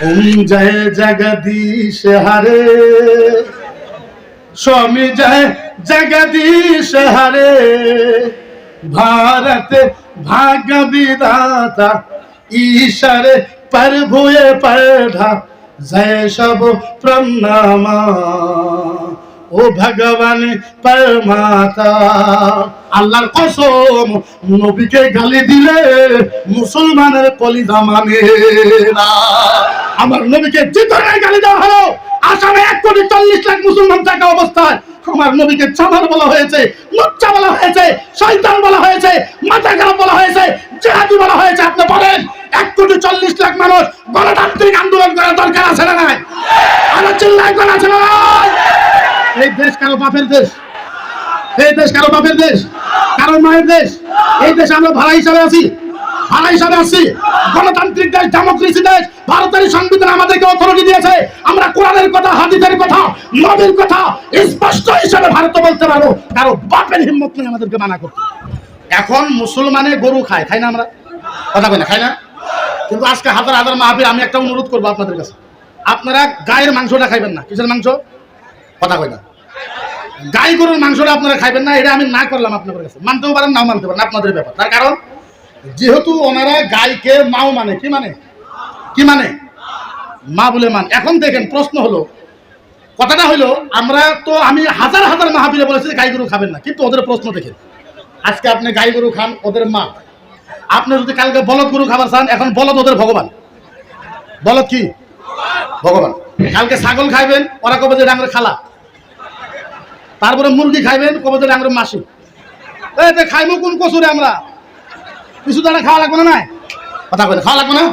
ओम जय जगदीश हरे स्वामी जय जगदीश हरे भारत भाग विधाता ईश्वर प्रभुए पढ़ा जय सब प्रणामा ओ भगवान परमाता আল্লাহর কসম, নবীকে গালি দিলে মুসলমানের কলিজা মানে না। আমার নবীকে যে ধরনের গালি দেওয়া হলো। আসামে এক কোটি চল্লিশ লাখ মুসলমান থাকা অবস্থায় আমার নবীকে চামার বলা হয়েছে লুচ্চা বলা হয়েছে, শয়তান বলা হয়েছে মাথা খারাপ বলা হয়েছে, জেহাদি বলা হয়েছে, আপনি বলেন, এক কোটি চল্লিশ লাখ মানুষ গণতান্ত্রিক আন্দোলন করার দরকার আছে না নাই? আমার চিল্লায় করা আছে না এই দেশ কারও বাপের দেশ। এই দেশ কারও বাপের দেশ, কারও মায়ের দেশ, এই দেশে আমরা ভাড়া হিসাবে আছি, ভাড়া হিসাবে আছি। গণতান্ত্রিক দেশ, ডেমোক্রেসি দেশ, ভারতের সংবিধান আমাদেরকে অথরিটি দিয়েছে। আমরা কোরআনের কথা, হাদিসের কথা, নবীর কথা স্পষ্ট হিসাবে ভারত বলতে পারব। কারও বাপের হিম্মত নেই আমাদেরকে মানা করতে। এখন মুসলমানে গরু খায় খাই না আমরা? কথা না খাই না? কিন্তু আজকে হাজার হাজার মাহফিল আমি একটা অনুরোধ করব আপনাদের কাছে। আপনারা গায়ের মাংসটা খাইবেন না। কিসের মাংস? কথা কই না। গাই গরুর মাংসটা আপনারা খাইবেন না, এটা আমি না করলাম আপনাদের কাছে। মানতেও পারেন, নাও মানতে পারেন, আপনাদের ব্যাপার। তার কারণ, যেহেতু ওনারা গাইকে মাও মানে কি মানে? কি মানে? মা বলে মান। এখন দেখেন, প্রশ্ন হলো, কথাটা হলো, আমরা তো, আমি হাজার হাজার মাহাবীরে বলেছি গাই গরু খাবেন না, কিন্তু ওদের প্রশ্ন দেখেন আজকে আপনি গাই গরু খান, ওদের মা। আপনি যদি কালকে বলদ গরু খাবার চান, এখন বলদ ওদের ভগবান। বলদ কি? ভগবান। কালকে ছাগল খাইবেন, ওরা কবে যে ডাঙর খালা। তারপরে মুরগি খাইবেন, কবে ডাঙর মাসি। এই তে খাইবো কোন কচুরে আমরা? কিছু তো একটা খাওয়া লাগবে না নাই? কথা বলে খাওয়া লাগবে না?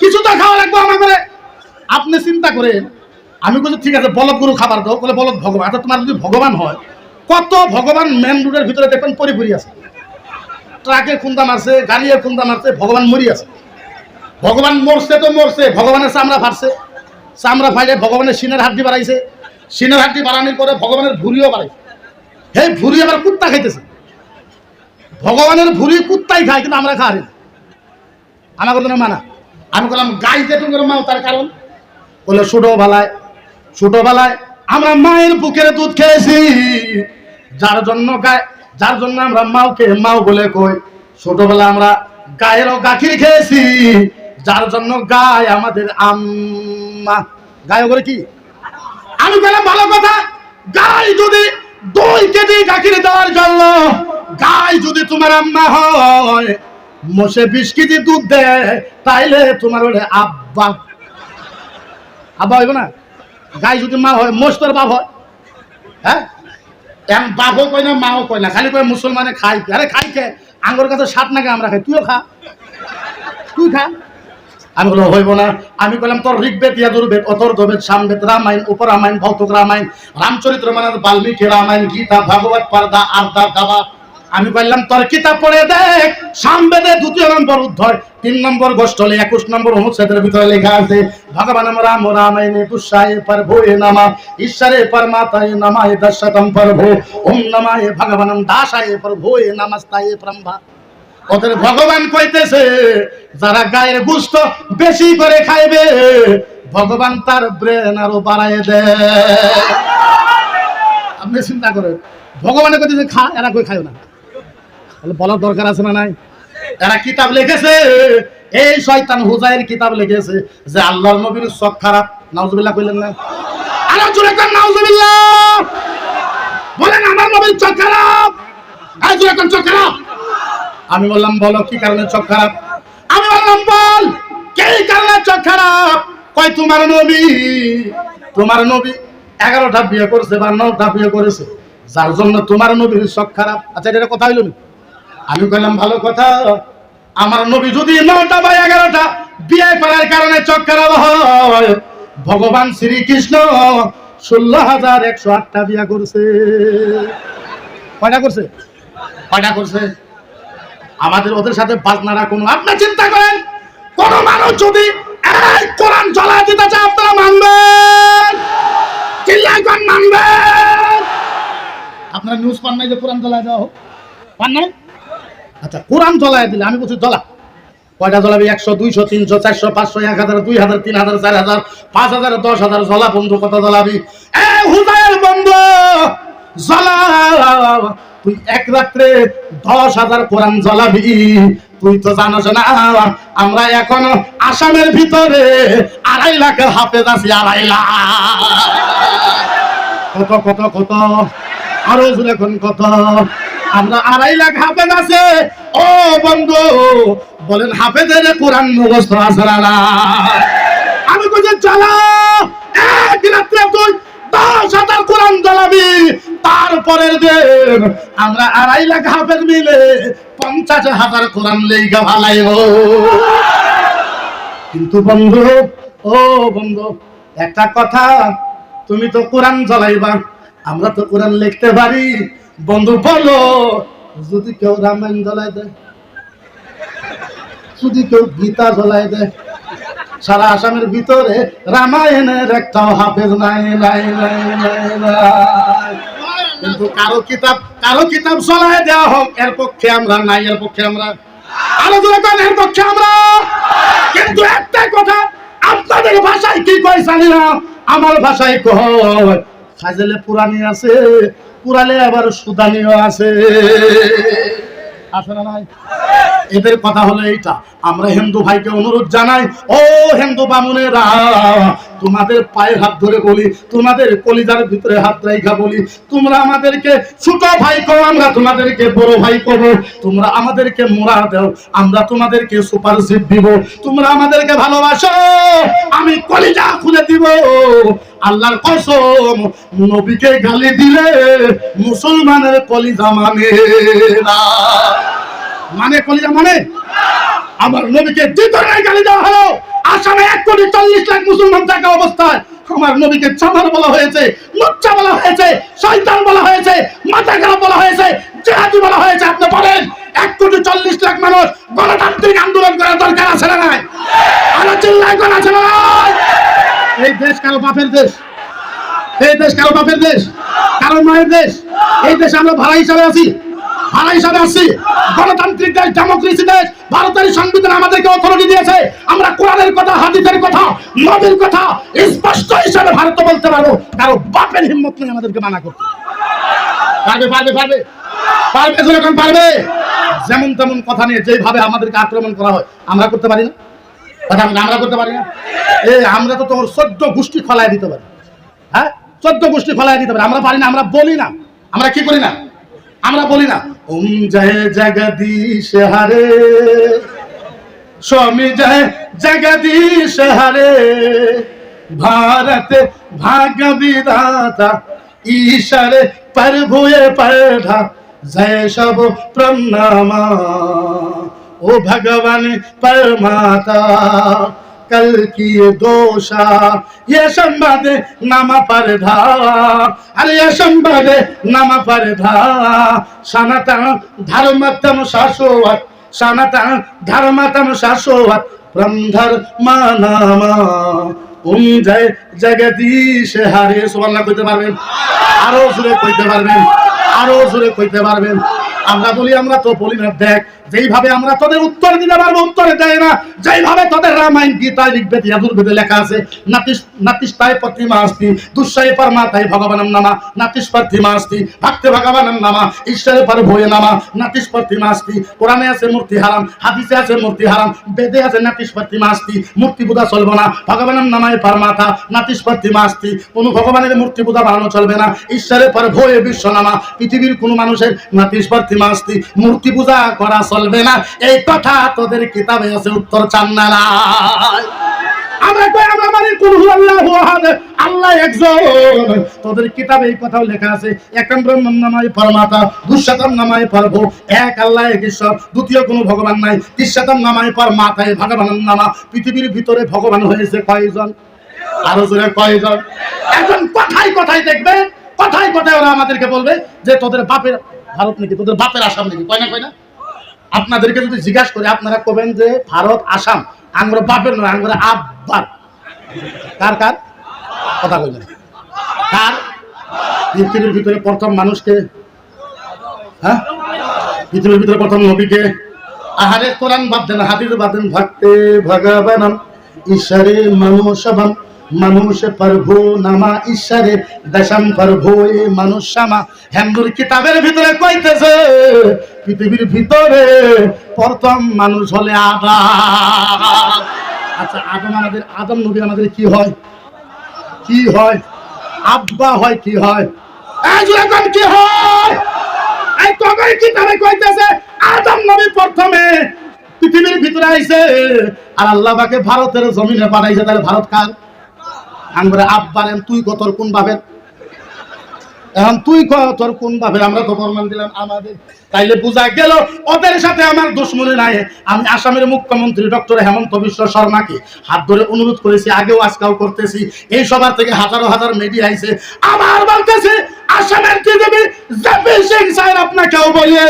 কিছু তো খাওয়া লাগবে আমাদের আপনি চিন্তা করেন, আমি বলছি, ঠিক আছে, বলদ গরু খাবার দাও। বলে, বলদ ভগবান। আচ্ছা তোমার যদি ভগবান হয়, কত ভগবান মেন রোডের ভিতরে দেখবেন পরিপুরি আছে। ট্রাকের খুন্দা মারছে, গাড়ির খুন্দা মারছে, ভগবান মরি আছে। ভগবান মরছে তো মরছে, ভগবানের চামড়া ফাটছে। চামড়া ফাইলে ভগবানের সিনের হাড্ডি বাড়াইছে। সিনের হাড্ডি বাড়ানোর পরে ভগবানের ভুরিও বাড়াইছে হে ভুরি আবার কুত্তা খাইতেছে। ভগবানের ভুরি কুত্তাই খায়, কিন্তু আমরা না। আমার কথা মানা। আমি বললাম, গাই যেটু করে মাও তার কারণ। বলে ছোটবেলায় ছোটবেলায় আমরা মায়ের বুকের দুধ খেয়েছি। যার জন্য গায়ে, যার জন্য আমরা মাওকে মাও বলে কই ছোটবেলা আমরা গায়েরও গাখির খেয়েছি। যার জন্য গায় আমাদের আম্মা। গায়ে বলে কি? আমি বললাম ভালো কথা, গাই যদি দুই কেজি গাখির দেওয়ার জন্য, গাই যদি তোমার আম্মা হয়, মোষে বিশ কেজি দুধ দেয়, তাইলে তোমার বলে আব্বা। আব্বা হইব না? গাই যদি মা হয়, মোষ তোর বাপ হয়। হ্যাঁ? এম বাপও কয় না, মাও কয় না, খালি কয় মুসলমানে খাই, আরে খাই খে আঙ্গুর কাছে সাত নাকি আমরা খাই, তুইও খা। তুই খা। আমি বললাম, হইব না। আমি বললাম তোর ঋগ্বেদ, ইয়াদুর্বেদ অথর্ববেদ সামবেদ, রামায়ণ, উপরামায়ণ, ভৌতুক রামায়ণ, রামচরিত্র মানব বাল্মীকি, রামায়ণ, গীতা, ভাগবত, পর্দা আর্দা দাবা। আমি বললাম তোর কিতাব পড়ে দেখ, সামবেদে দ্বিতীয় নম্বর অধ্যায় তিন নম্বর গোষ্ঠলে, একুশ নম্বর অনুচ্ছেদের ভিতরে লেখা আছে, ভগবান রাম, রামায়ণে তুষায় প্রভু এ নামা, ঈশ্বরে পরমাতায় নমায় দশতম প্রভু, ওম নমায় ভগবান দাসায় প্রভু এ নমস্তায় ব্রহ্মা। ওদের ভগবান কইতেছে, যারা গায়ের গুস্ত বেশি করে খাইবে, ভগবান তার ব্রেন আরও বাড়ায় দেয় আপনি চিন্তা করেন, ভগবানের কইতেছে খা, এরা কই খায় না? তাহলে বলার দরকার আছে না নাই? এরা কিতাব লিখেছে, এই শয়তান হুজাইর কিতাব লিখেছে যে আল্লাহর নবীর চোখ খারাপ। নাউজুবিল্লাহ কইলেন না? আরও জোরে কর, নাউজুবিল্লাহ! বলেন, আমার নবীর চোখ খারাপ। আর জোরে কর, চোখ খারাপ। আমি বললাম, বলো, কি কারণে চোখ খারাপ? আমি বললাম, বল, কে কারণে চোখ খারাপ? কয়, তোমার নবী তোমার নবী এগারোটা বিয়ে করেছে বা নটা বিয়ে করেছে, যার জন্য তোমার নবীর চোখ খারাপ। আচ্ছা এটা কথা হইল আমি কইলাম ভালো কথা, আমার নবী যদি নটা বা এগারোটা বিয়ে করার কারণে চোখ খারাপ হয়, ভগবান শ্রীকৃষ্ণ ষোলো হাজার একশো আটটা বিয়া করছে। কয়টা করছে? কয়টা করছে? আমাদের ওদের সাথে বাজনারা কোনো আপনি চিন্তা করেন, কোন মানুষ যদি কোরআন জ্বলায় দিতে চায়, আপনারা মানবেন। চিল্লাই কোন মানবেন। আপনারা নিউজ পান নাই যে কোরআন জ্বলায় দেওয়া হোক? পান নাই? আচ্ছা কোরআন জ্বলায় দিলে আমি বলছি, জ্বলা। কয়টা জ্বলাবি? একশো, দুইশো, তিনশো, চারশো, পাঁচশো, এক হাজার, দুই হাজার, তিন হাজার, চার হাজার, পাঁচ হাজার, দশ হাজার, জ্বলা বন্ধু কত জ্বলাবি? এ হুদায়ের বন্ধু, জ্বলা। তুই এক রাত্রে দশ হাজার কোরআন জ্বলাবি। তুই তো জানোস না, আমরা এখন আসামের ভিতরে আড়াই লাখের হাফেজ আছি, আড়াই লাখ। কত কত কত? আরও এখন কত? আমরা আড়াই লাখ হাফেজ আছে। ও বন্ধু, বলেন হাফেজের কোরআন মুখস্থ আছে? আমি বলছি, চালা এক রাত্রে তুই দশ হাজার কোরআন জ্বালাবি তারপরের দিন আমরা আড়াই লাখ হাফেজ মিলে পঞ্চাশ হাজার কোরআন লেগা ভালাইব কিন্তু বন্ধু, ও বন্ধু, একটা কথা, তুমি তো কোরআন জ্বলাইবা আমরা তো কোরআন লিখতে পারি। বন্ধু, বলো, যদি কেউ রামায়ণ জ্বলাই দেয়, যদি কেউ গীতা জ্বলাই দেয়, সারা আসামের ভিতরে রামায়ণের একটাও হাফেজ নাই নাই নাই নাই নাই। কিন্তু কারও কিতাব কারও কিতাব চলাই দেওয়া হোক, এর পক্ষে আমরা নাই, এর পক্ষে আমরা আলোচনা পক্ষে আমরা। কিন্তু কথা কি কয় আমার আছে আছে। এদের কথা হলো এইটা। আমরা হিন্দু ভাইকে অনুরোধ জানাই, ও হিন্দু বামুনেরা, তোমাদের পায়ে হাত ধরে বলি, তোমাদের কলিজার ভিতরে হাত রাইখা বলি, তোমরা আমাদেরকে ছোট ভাই কো আমরা তোমাদেরকে বড় ভাই করব। তোমরা আমাদেরকে মোড়া দাও, আমরা তোমাদেরকে সুপারশিপ দিব। তোমরা আমাদেরকে ভালোবাসো, আমি কলিজা খুলে দিব। আল্লাহর কসম, নবীকে গালি দিলে মুসলমানের কলিজা মানে না মানে কলিজা মানে? আমার নবীকে যে ধরনের গালি দেওয়া হলো। আসামে এক কোটি চল্লিশ লাখ মুসলমান থাকা অবস্থায় আমার নবীকে চামার বলা হয়েছে লুচ্চা বলা হয়েছে, শয়তান বলা হয়েছে মাথা খারাপ বলা হয়েছে, জেহাদি বলা হয়েছে। আপনি বলেন, এক কোটি চল্লিশ লাখ মানুষ গণতান্ত্রিক আন্দোলন করার দরকার আছে না নাই? আরও চিল্লাই করা আছে না এই দেশ কারও বাপের দেশ। এই দেশ কারও বাপের দেশ। কারও মায়ের দেশ। এই দেশে আমরা ভাড়া হিসাবে আছি। ভাড়া হিসাবে আসছি। গণতান্ত্রিক দেশ ডেমোক্রেসি দেশ, ভারতের সংবিধান আমাদেরকে অথরিটি দিয়েছে। আমরা কোরআনের কথা, হাদিসের কথা, নবীর কথা স্পষ্ট হিসাবে ভারত বলতে পারব। কারও বাপের হিম্মত নেই আমাদেরকে মানা করতে। পারবে পারবে পারবে? পারবে যেরকম পারবে। যেমন তেমন কথা নিয়ে যেভাবে আমাদেরকে আক্রমণ করা হয়, আমরা করতে পারি না? আমরা করতে পারি না? এ, আমরা তো তোমার চোদ্দ গোষ্ঠী খোলায় দিতে পারি। হ্যাঁ? চোদ্দ গোষ্ঠী খোলায় দিতে পারি। আমরা পারি না, আমরা বলি না। আমরা কি করি না? আমরা বলি না। ওম জয় জগদীশ হরে। স্বামী জয় জগদীশ হরে। ভারত ভাগ্য বিধাতা ঈশ্বর প্রভুয়ে পড়া জয় সব প্রণামা, ও ভগবান পরমাতা। कल की ये दोषा ये संबद नम पर धा अरे ये संबद नम पर धा सनातन धर्मतम शाश्वत सनातन धर्मतम शाश्वत ब्रह्मधर মানামা ওম জয় জগদীশ হারে সুবহানাল্লাহ কইতে পারবেন আরো জোরে কইতে পারবেন আরো জোরে কইতে পারবেন আমরা বলি আমরা তো বলি না দেখ যেইভাবে আমরা তোদের উত্তর দিতে পারব, উত্তরে দেয় না। যেইভাবে তোদের রামায়ণ গীতা ঋগ্বেদ ইয়াদুর্বেদে লেখা আছে নাতিস নাতিস্তায় প্রতিমা আস্তি, দুঃসায় পরমাতায় ভগবানম নামা নাতিস প্রতিমা আস্তি, ভক্তে ভগবানম নামা ঈশ্বরের পর ভয়ে নামা নাতিস প্রতিমা আস্তি, কোরআনে আছে মূর্তি হারাম, হাদিসে আছে মূর্তি হারাম, বেদে আছে নাতিস প্রতিমা আস্তি, মূর্তি পূজা চলবে না ভগবানের নামায় পরমাতা নাতিস প্রতিমা আস্তি, কোনো ভগবানের মূর্তি পূজা বানানো চলবে না ঈশ্বরের পর ভয়ে বিশ্ব নামা, পৃথিবীর কোনো মানুষের নাতিস প্রতিমা আস্তি, মূর্তি পূজা করা চলবে না, এই কথা তোদের কিতাবে আছে, উত্তর চান না। আমরা কই, আমরা মানি কুল হুয়াল্লাহু আহাদ, আল্লাহ একজন। তোদের কিতাবে এই কথাও লেখা আছে একম ব্রহ্মম নামায় পরমাতা দুঃশতম নামায় পরভু, এক আল্লাহ, এক ঈশ্বর, দ্বিতীয় কোনো ভগবান নাই তিনশতম নামায় পরমাতায় ভগবানের নামা, পৃথিবীর ভিতরে ভগবান হয়েছে কয়জন? আরও জোরে কয়জন? এখন কথাই কথাই দেখবে কথাই কথাই ওরা আমাদেরকে বলবে যে, তোদের বাপের ভারত নাকি? তোদের বাপের আসাম নাকি? কয় না কয় না? আপনাদেরকে যদি জিজ্ঞাসা করি, আপনারা কবেন যে ভারত, আসাম, আঙ্গুর বাপের নয়, আঙ্গুর আব্বার। কার কার? কথা বলবেন কার? পৃথিবীর ভিতরে প্রথম মানুষকে। হ্যাঁ? পৃথিবীর ভিতরে প্রথম নবীকে। আহারে কোরআন বাদ দেন, হাদিস বাদ দেন, ভক্তে ভগবানম, ঈশ্বরে মানুষবম মানুষ প্রভু নামা ঈশ্বরে, দশম প্রভু এ মানুষামা। হিন্দুর কিতাবের ভিতরে কইতেছে, পৃথিবীর ভিতরে প্রথম মানুষ হলে আদম। আচ্ছা আদম আমাদের, আদম নবী আমাদের কি হয়? কি হয়? আব্বা হয় কি হয়? কি হয়? এই তবে কিতাবে কইতেছে, আদম নবী প্রথমে পৃথিবীর ভিতরে আইছে। আর আল্লাহ পাকে ভারতের জমিনে পাঠাইছে, তাহলে ভারত কার? আমরা আব্বারেন তুই গতর কোন ভাবেন এখন তুই তোর কোন ভাবে আমরা তো প্রমাণ দিলাম আমাদের। তাইলে বোঝা গেল, ওদের সাথে আমার দুশ্মনী নাই। আমি আসামের মুখ্যমন্ত্রী ডক্টর হেমন্ত বিশ্ব শর্মাকে হাত ধরে অনুরোধ করেছি, আগেও আজকাও করতেছি। এই সবার থেকে হাজারো হাজার মিডিয়া আইছে। আমার বলতেছে আসামের কি জেপি সিং স্যার আপনাকেও বলে।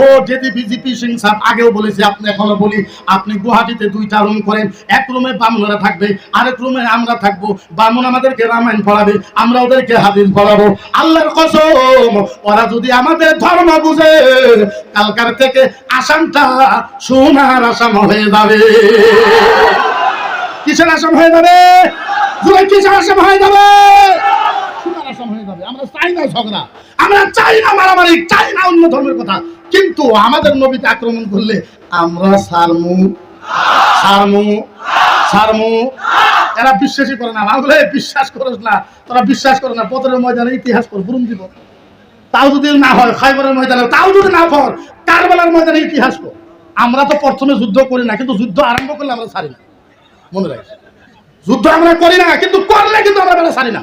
ও যদি বিজেপি সিং স্যার, আগেও বলেছি, আপনি এখনও বলি, আপনি গুয়াহাটিতে দুইটা রুম করেন, এক রুমে বামুনরা থাকবে, আরেক রুমে আমরা থাকব। বামুন আমাদেরকে রামায়ণ পড়াবে, আমরা ওদেরকে হাদিস পড়াবো। আল্লাহর কসম, ওরা যদি আমাদের ধর্ম বুঝে, কালকার থেকে আসামটা সোনার আসাম হয়ে যাবে। কিসের আসাম হয়ে যাবে? কিসের আসাম হয়ে যাবে সোনার আসাম হয়ে যাবে আমরা চাই না ঝগড়া। আমরা চাই না মারামারি, চাই না অন্য ধর্মের কথা। কিন্তু আমাদের নবীকে আক্রমণ করলে আমরা সারমু। সারমু। সারমু। এরা বিশ্বাসই করে না। আমরা বিশ্বাস করিস না। তোরা বিশ্বাস করে না। পথের ময়দানে ইতিহাস কর বুরুম দিব। তাও যদি না হয়, খাইবরের ময়দানে, তাও যদি না কর কারবালার ময়দানে ইতিহাস কর আমরা তো প্রথমে যুদ্ধ করি না, কিন্তু যুদ্ধ আরম্ভ করলে আমরা ছাড়ি না। মনে রাখিস? যুদ্ধ আমরা করি না, কিন্তু করলে কিন্তু আমরা বেলা ছাড়ি না।